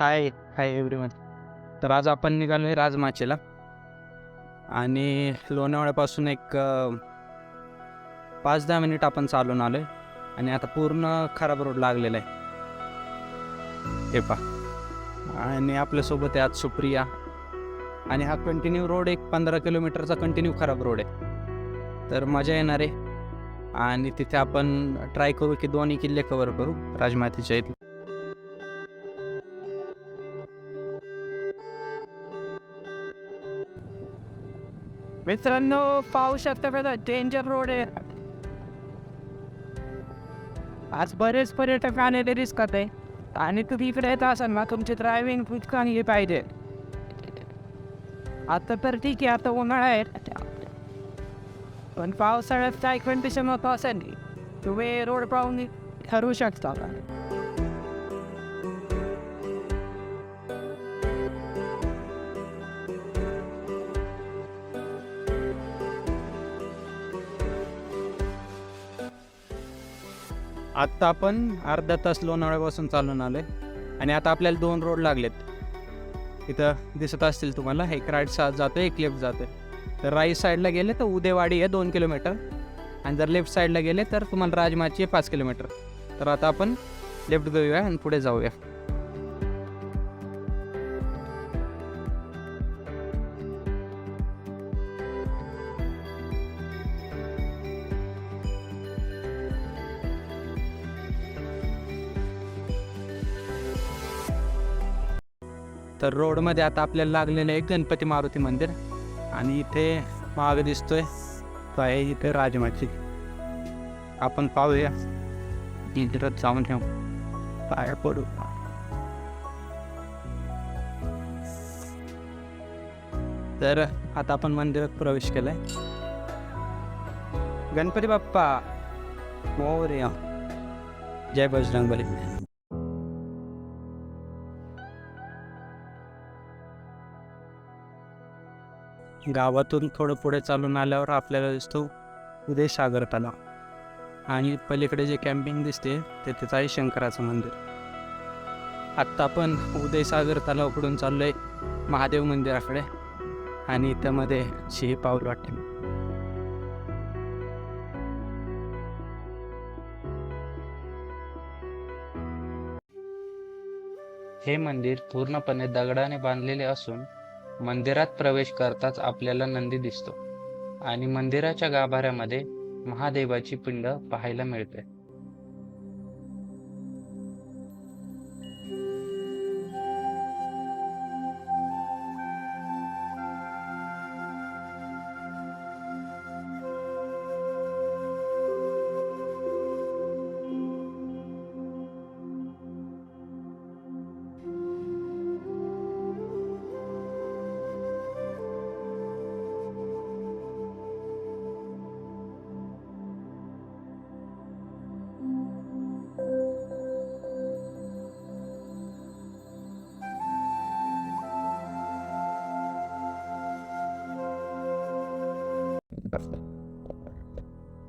हाय hi everyone तर आज आपण निघालो आहे राजमाचेला. आणि लोणावळ्यापासून एक पाच दहा मिनिट आपण चालून आलो आहे आणि आता पूर्ण खराब रोड लागलेला आहे. हे पा आणि आपल्यासोबत आहे आज सुप्रिया. आणि हा कंटिन्यू रोड एक पंधरा किलोमीटरचा कंटिन्यू खराब रोड आहे. तर मजा येणार आहे. आणि तिथे आपण ट्राय करू की दोन्ही किल्ले कवर करू. राजमातीच्या इथले. मित्रांनो पाहू शकता बघा डेंजर रोड आहे आज बरेच पर्यटक आलेले रिस्क आहे आणि तुम्ही इकडे येत असाल ना तुमची ड्रायव्हिंग खूप चांगली पाहिजे आता तर ठीक आहे आता उन्हाळा आहे पण पावसाळ्यात काय कंडिशन होतं असेल तुम्ही रोड पाहून ठरवू शकता आत्ता आपण अर्धा तास लोणावळ्यापासून चालून आलो आहे आणि आता आपल्याला दोन रोड लागलेत. इथं दिसत असतील तुम्हाला एक राईट साईड जातो एक लेफ्ट जातो तर राईट साईडला गेले तर उदेवाडी आहे दोन किलोमीटर आणि जर लेफ्ट साईडला गेले तर तुम्हाला राजमाची आहे पाच किलोमीटर तर आता आपण लेफ्ट घेऊया आणि पुढे जाऊया. तर रोडमध्ये आता आपल्याला लागलेलं आहे गणपती मारुती मंदिर. आणि इथे माग दिसतोय तो आहे इथे राजमाची. आपण पाहूया. इकडं जाऊन ठेवू पाय पडू. तर आता आपण मंदिरात प्रवेश केलाय. गणपती बाप्पा मोरया. जय बजरंगबली. गावातून थोडं पुढे चालून आल्यावर आपल्याला दिसतो उदय सागर तलाव. आणि पलीकडे जे कॅम्पिंग दिसते ते तिथं आहे शंकराचं मंदिर. आत्ता आपण उदय सागर चाललो आहे महादेव मंदिराकडे. आणि त्यामध्ये शिही पाऊल वाटते हे मंदिर पूर्णपणे दगडाने बांधलेले असून मंदिरात प्रवेश करताच आपल्याला नंदी दिसतो. आणि मंदिराच्या गाभाऱ्यामध्ये महादेवाची पिंड पाहायला मिळते.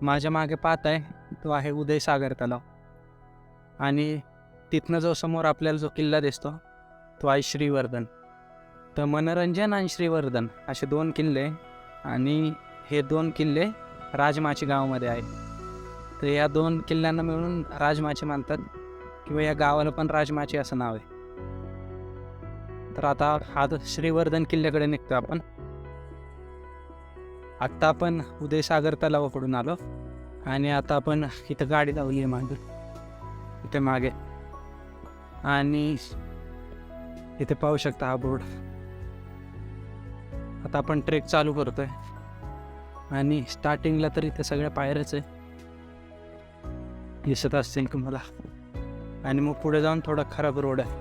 माझ्या मागे पाहत आहे. तो आहे उदय सागर तलाव. आणि तिथनं जो समोर आपल्याला जो किल्ला दिसतो तो आहे श्रीवर्धन. तर मनोरंजन आणि श्रीवर्धन असे दोन किल्ले आणि हे दोन किल्ले राजमाची गावामध्ये आहेत. तर या दोन किल्ल्यांना मिळून राजमाची मानतात किंवा या गावाला पण राजमाची असं नाव आहे. तर आता हा श्रीवर्धन किल्ल्याकडे निघतो आपण. आत्ता आपण उदय सागर तलावाकडून आलो. आणि आता आपण इथं गाडी लावली आहे मागे. इथे मागे. आणि इथे पाहू शकता हा बोर्ड. आता आपण ट्रेक चालू करतोय. आणि स्टार्टिंगला तर इथे सगळ्या पायऱ्याच आहे. दिसत असतील तुम्हाला. आणि मग पुढे जाऊन थोडा खराब रोड आहे.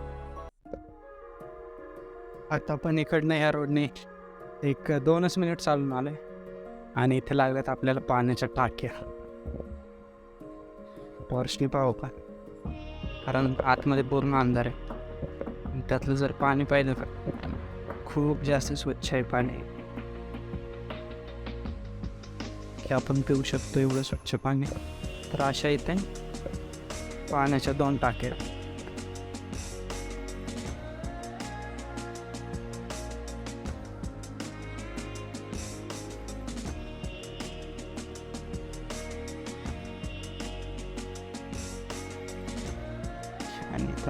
आता आपण इकडनं या रोडने एक दोनच मिनिट चालून आलोय. आणि इथे लागल्यात आपल्याला पाण्याच्या टाक्या. पॉर्शनी पाहू का? कारण आतमध्ये पूर्ण अंधार आहे. त्यातलं जर पाणी पाहिलं का? खूप जास्त स्वच्छ आहे पाणी. की आपण पिऊ शकतो एवढं स्वच्छ पाणी. तर अशा इथे पाण्याच्या दोन टाक्या.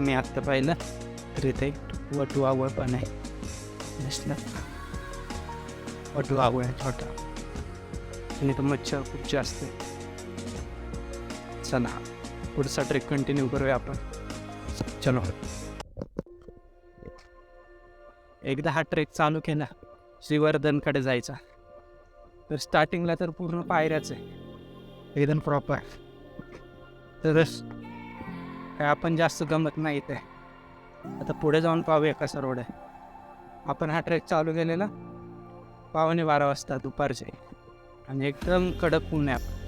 जसं मी आत्ता पाहिलं तर इथे टू आवळ पण आहे. दिसलं. वटू आहे छोटा. आणि तो मच्छर खूप जास्त आहे. चला पुढचा ट्रेक कंटिन्यू करूया आपण. चलो. एकदा हा ट्रेक चालू केला श्रीवर्धनकडे जायचा. तर स्टार्टिंगला तर पूर्ण पायऱ्याच आहे. एकदम प्रॉपर तर काय आपण जास्त गमत नाही इथे. आता पुढे जाऊन पाहूया कसा रोड आहे. आपण हा ट्रेक चालू केलेला. पावणे बारा वाजता दुपारचे. आणि एकदम कडक ऊन आपण.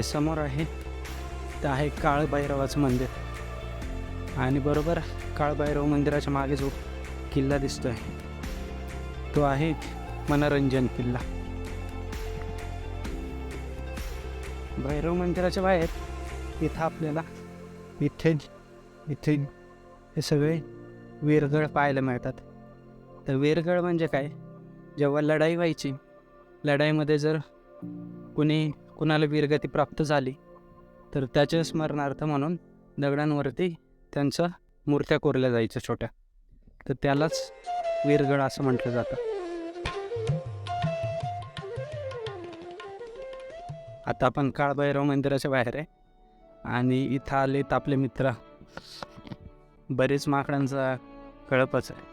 हे समोर आहे. ते आहे काळभैरवाचं मंदिर. आणि बरोबर काळभैरव मंदिराच्या मागे जो किल्ला दिसतोय तो आहे मनोरंजन किल्ला. भैरव मंदिराच्या बाहेर इथं आपल्याला इथे इथे हे सगळे वीरगळ पाहायला मिळतात. तर वीरगळ म्हणजे काय? जेव्हा लढाई व्हायची लढाईमध्ये जर कुणी कुणाला वीरगती प्राप्त झाली तर त्याच्या स्मरणार्थ म्हणून दगडांवरती त्यांच्या मूर्त्या कोरल्या जायच्या छोट्या. तर त्यालाच वीरगड असं म्हटलं जातं. आता आपण काळभैरव मंदिराच्या बाहेर आहे. आणि इथं आलेत आपले मित्र. बरेच माकडांचा कळपच आहे.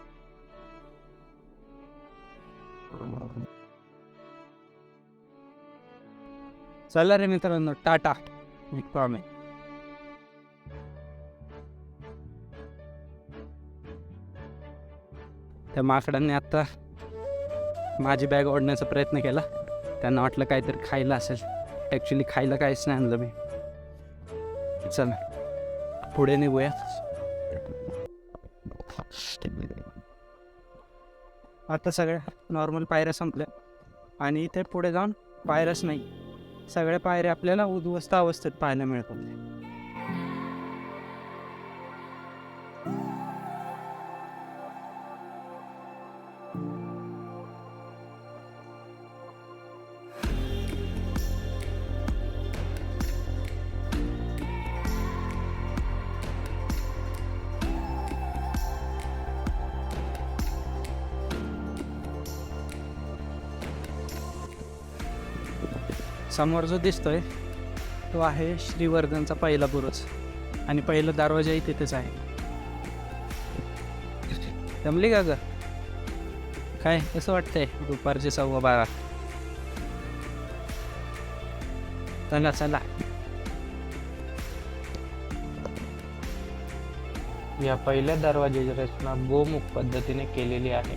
चला रे मित्रांनो टाटा. मी त्या माकडांनी आत्ता माझी बॅग ओढण्याचा प्रयत्न केला. त्यांना वाटलं काहीतरी खायला असेल. ॲक्च्युली खायला काहीच नाही आणलं मी. चला पुढे निघूया. आता सगळ्या नॉर्मल पायऱ्या संपल्या. आणि इथे पुढे जाऊन पायऱ्याच नाही. सगळ्या पायऱ्या आपल्याला उद्ध्वस्त अवस्थेत पाहायला मिळतात. समोर जो दिसतोय तो आहे श्रीवर्धनचा पहिला बुरुज. आणि पहिला दरवाजाही तिथेच आहे. जमली का ग? काय कसं वाटतंय दुपारचे सव्वा बारा? चला चला. या पहिल्या दरवाजाची रचना गोमुख पद्धतीने केलेली आहे.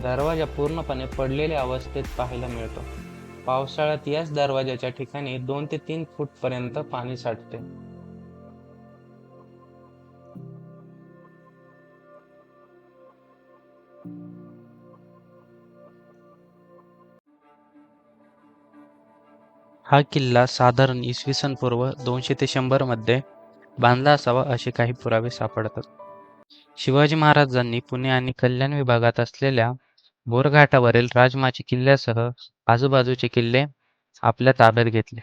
दरवाजा पूर्णपणे पडलेल्या अवस्थेत पाहायला मिळतो. पावसाळ्यात याच दरवाजाच्या ठिकाणी दोन ते तीन फूट पर्यंत पाणी साठते. हा किल्ला साधारण इसवी सन पूर्व दोनशे ते शंभरमध्ये बांधला असावा असे काही पुरावे सापडतात. शिवाजी महाराजांनी पुणे आणि कल्याण विभागात असलेल्या बोरघाटावरील राजमाची किल्ल्यासह आजूबाजूचे किल्ले आपल्या ताब्यात घेतले.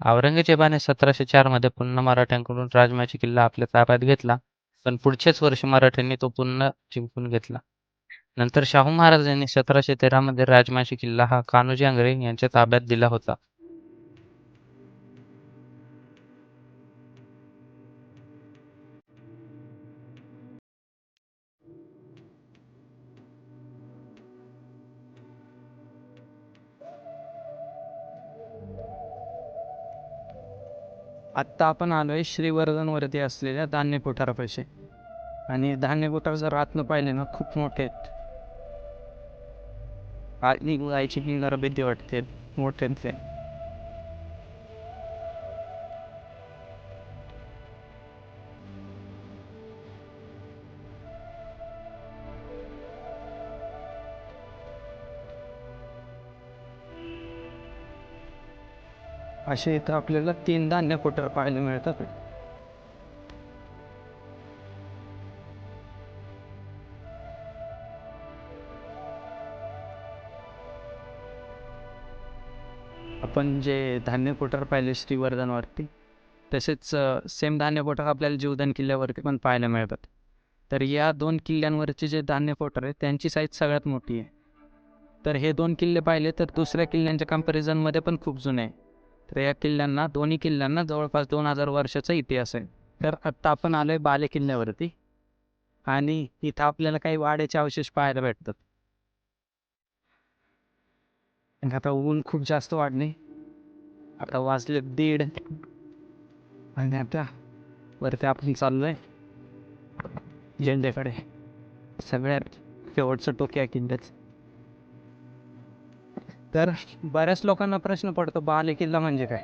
औरंगजेबाने सतराशे चारमध्ये पुन्हा मराठ्यांकडून राजमाची किल्ला आपल्या ताब्यात घेतला पण पुढचेच वर्ष मराठ्यांनी तो पुन्हा जिंकून घेतला. नंतर शाहू महाराजांनी सतराशे तेरा मध्ये राजमाची किल्ला हा कान्होजी आंग्रे यांच्या ताब्यात दिला होता. आत्ता आपण आलो आहे श्रीवर्धनवरती असलेल्या धान्य कोठारापाशी आणि धान्य कोठार जर आतनं पाहिले ना खूप मोठे आहेत. आणि जायची ही भीती वाटते मोठे आहेत ते. असे इथं आपल्याला तीन धान्य कुठं पाहायला मिळतात? आपण जे धान्य कुठं पाहिले श्रीवर्धनवरती तसेच सेम धान्य कोटर आपल्याला जीवदान किल्ल्यावरती पण पाहायला मिळतात. तर या दोन किल्ल्यांवरचे जे धान्य फोटर आहे त्यांची साईज सगळ्यात मोठी आहे. तर हे दोन किल्ले पाहिले तर दुसऱ्या किल्ल्यांच्या कम्पॅरिझनमध्ये पण खूप जुने आहे. तर या किल्ल्यांना दोन्ही किल्ल्यांना जवळपास दोन हजार वर्षाचा इतिहास आहे. तर आत्ता आपण आलो आहे बाले किल्ल्यावरती आणि इथं आपल्याला काही वाड्याचे अवशेष पाहायला भेटतात. आता ऊन खूप जास्त वाढले. आता वाजले दीड. आणि आता वरती आपण चाललोय झेंडेकडे. सगळ्यात शेवटचं या किल्ल्याचं. तर बऱ्याच लोकांना प्रश्न पडतो बालेकिल्ला म्हणजे काय?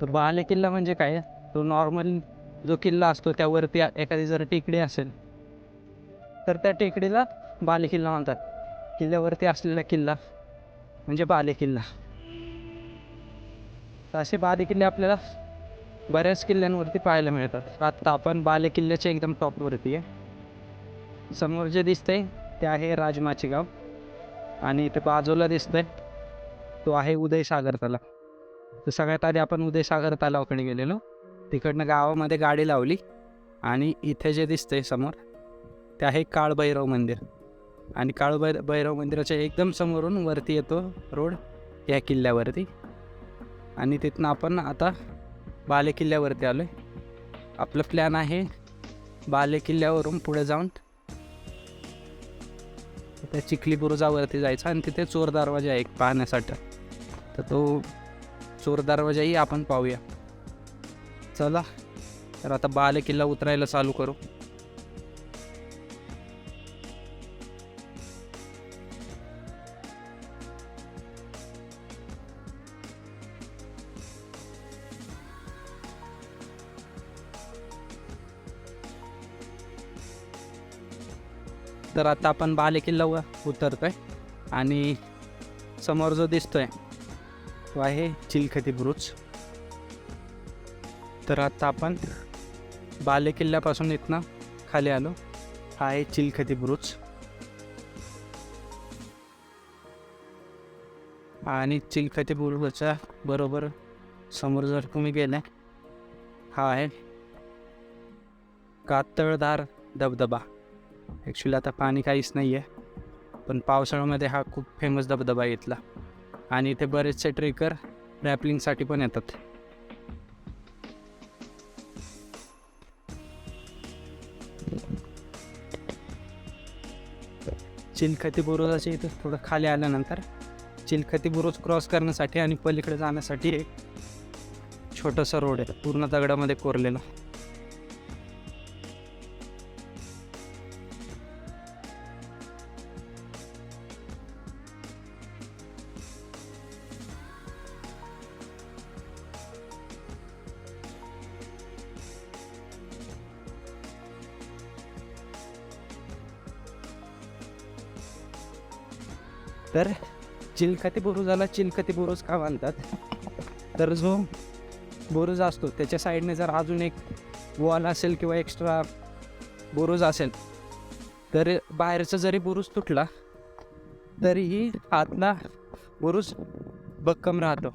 तर बालेकिल्ला म्हणजे काय? तो नॉर्मल जो किल्ला असतो त्यावरती एखादी जर टेकडी असेल तर त्या टेकडीला बाले किल्ला म्हणतात. किल्ल्यावरती असलेला किल्ला म्हणजे बाले किल्ला. तर असे बाले किल्ले आपल्याला बऱ्याच किल्ल्यांवरती पाहायला मिळतात. आत्ता आपण बाले किल्ल्याच्या एकदम टॉपवरती आहे. समोर जे दिसतंय ते आहे राजमाचे गाव आणि इथे बाजूला दिसतंय. तो आहे उदयसागर तलाव तर सगळ्यात आधी आपण उदयसागर तलावाकडे गेलेलो. तिकडनं गावामध्ये गाडी लावली आणि इथे जे दिसतंय समोर ते आहे काळभैरव मंदिर. आणि काळभै भैरव मंदिराच्या एकदम समोरून वरती येतो रोड या किल्ल्यावरती. आणि तिथनं आपण आता बाले किल्ल्यावरती आलो आहे आपलं प्लॅन आहे बाले किल्ल्यावरून पुढे जाऊन त्या चिखली बुरुजावरती जायचं आणि तिथे चोर दरवाजा आहे एक पाहण्यासाठी. तर तो चोर दरवाजाही आपण पाहूया. चला तर आता बालेकिल्ला उतरायला चालू करू. तर आता आपण बालेकिल्ला उतरतोय. आणि समोर जो दिसतोय तो आहे चिलखती बुरुज. तर आता आपण बाले किल्ल्यापासून इथनं खाली आलो. हा आहे चिलखती बुरुज. आणि चिलखती बुरुजाच्या बरोबर समोर जर तुम्ही गेले हा आहे कातळदार धबधबा. ॲक्च्युली आता पाणी काहीच नाही आहे पण पावसाळ्यामध्ये हा खूप फेमस धबधबा इथला. आणि इथे बरेचसे ट्रेकर रॅपलिंगसाठी पण येतात. चिलखती बुरुजाच्या इथं थोडं खाली आल्यानंतर चिलखती बुरुज क्रॉस करण्यासाठी आणि पलीकडे जाण्यासाठी एक छोटंसं रोड आहे. पूर्ण दगडामध्ये कोरलेलं. तर चिलखती बुरुजाला चिलखती बुरुज का बांधतात तर जो बुरुज असतो त्याच्या साईडने जर अजून एक वॉल असेल किंवा एक्स्ट्रा बुरुज असेल तर बाहेरचा जरी बुरुज तुटला तरीही आतला बुरुज भक्कम राहतो.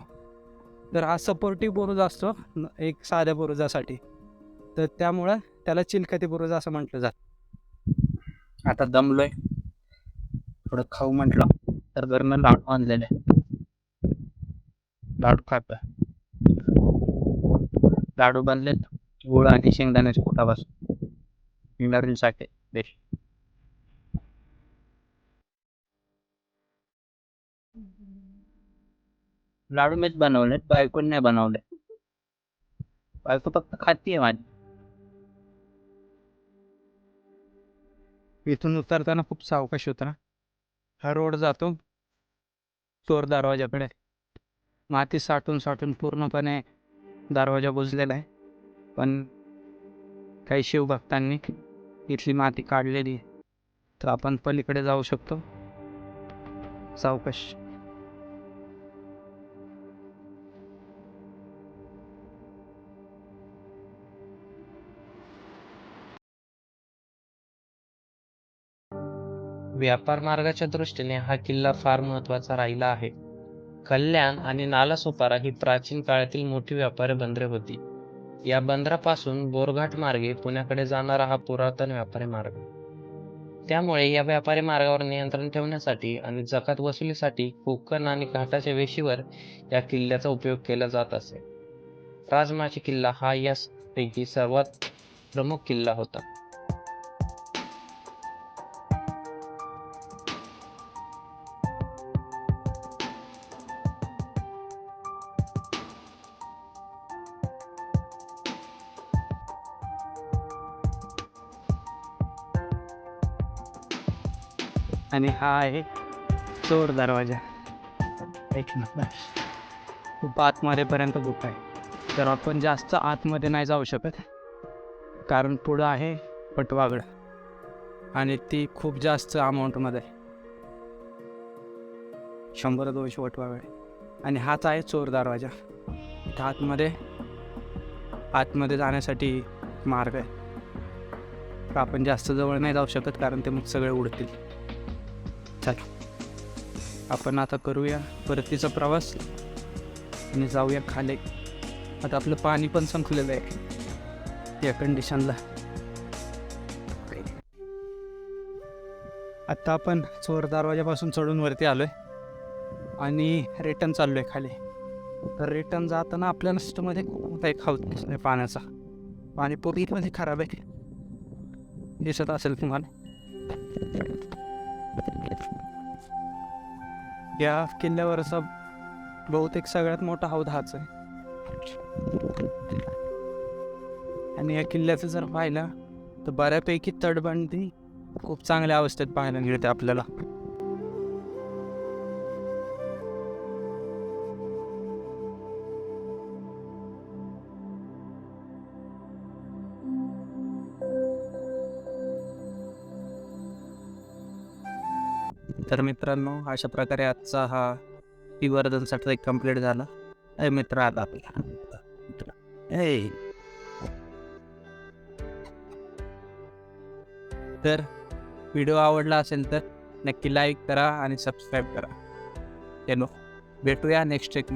तर हा सपोर्टिव्ह बुरुज असतो एक साध्या बुरुजासाठी. तर त्यामुळं त्याला चिलखती बुरुज असं म्हटलं जातं. आता दमलोय. थोडं खाऊ म्हटलं. तर घरनं लाडू आणलेले लाडू खात लाडू बनलेत गुळ आणि शेंगदाण्याच्या पोटापासून. शेंगदाण्यासाठी देश. लाडू मीच बनवलेत बायकोने नाही बनवले बायको फक्त खातीये माझी. इथून उतरताना खूप सावकाश होता हा रोड जातो. चोर दरवाजाकडे माती साठून साठून पूर्णपणे दरवाजा बुजलेला आहे. पण काही शिवभक्तांनी इथली माती काढलेली आहे. तर आपण पलीकडे जाऊ शकतो. सावकाश. व्यापार मार्गाच्या दृष्टीने हा किल्ला फार महत्त्वाचा राहिला आहे. कल्याण आणि नालासोपारा ही प्राचीन काळातील मोठी व्यापारी बंदरे होती. या बंदरापासून बोरघाट मार्गे पुण्याकडे जाणारा हा पुरातन व्यापारी मार्ग. त्यामुळे या व्यापारी मार्गावर नियंत्रण ठेवण्यासाठी आणि जकात वसुलीसाठी कोकण आणि घाटाच्या वेशीवर या किल्ल्याचा उपयोग केला जात असे. राजमाची किल्ला हा यापैकी सर्वात प्रमुख किल्ला होता. आणि हा आहे चोर दरवाजा. एक नंबर खूप आतमध्येपर्यंत बुक आहे. तर आपण जास्त आतमध्ये नाही जाऊ शकत. कारण पुढं आहे पटवागड. आणि ती खूप जास्त अमाऊंटमध्ये. आहे शंभर दोनशे पटवागड. आणि हाच आहे चोर दरवाजा. इथं आतमध्ये आतमध्ये जाण्यासाठी मार्ग आहे. तर आपण जास्त जवळ नाही जाऊ शकत कारण ते मग सगळे उडतील. चल. आपण आता करूया परतीचा प्रवास आणि जाऊया खाले. आता आपलं पाणी पण संपलेलं आहे. या कंडिशनला आत्ता आपण चोर दरवाजापासून चढून वरती आलो आहे आणि रिटर्न चाललोय खाली. तर रिटर्न जाताना आपल्या नष्टमध्ये मोठा एक हाऊस दिसतोय पाण्याचा? पाणी पोरीमध्ये खराब आहे. दिसत असेल तुम्हाला? या किल्ल्यावर असा बहुतेक सगळ्यात मोठा हौद हाच आहे. आणि या किल्ल्याचं जर पाहिलं तर बऱ्यापैकी तटबंदी खूप चांगल्या अवस्थेत पाहायला मिळते आपल्याला. तर मित्रांनो अशा प्रकारे आजचा हा पिवर्धनचा ट्रेक कंप्लीट झाला. ए मित्र आता आपला ए. तर व्हिडिओ आवडला असेल तर नक्की लाईक करा आणि सबस्क्राईब करा. चलो भेटूया नेक्स्ट ट्रेक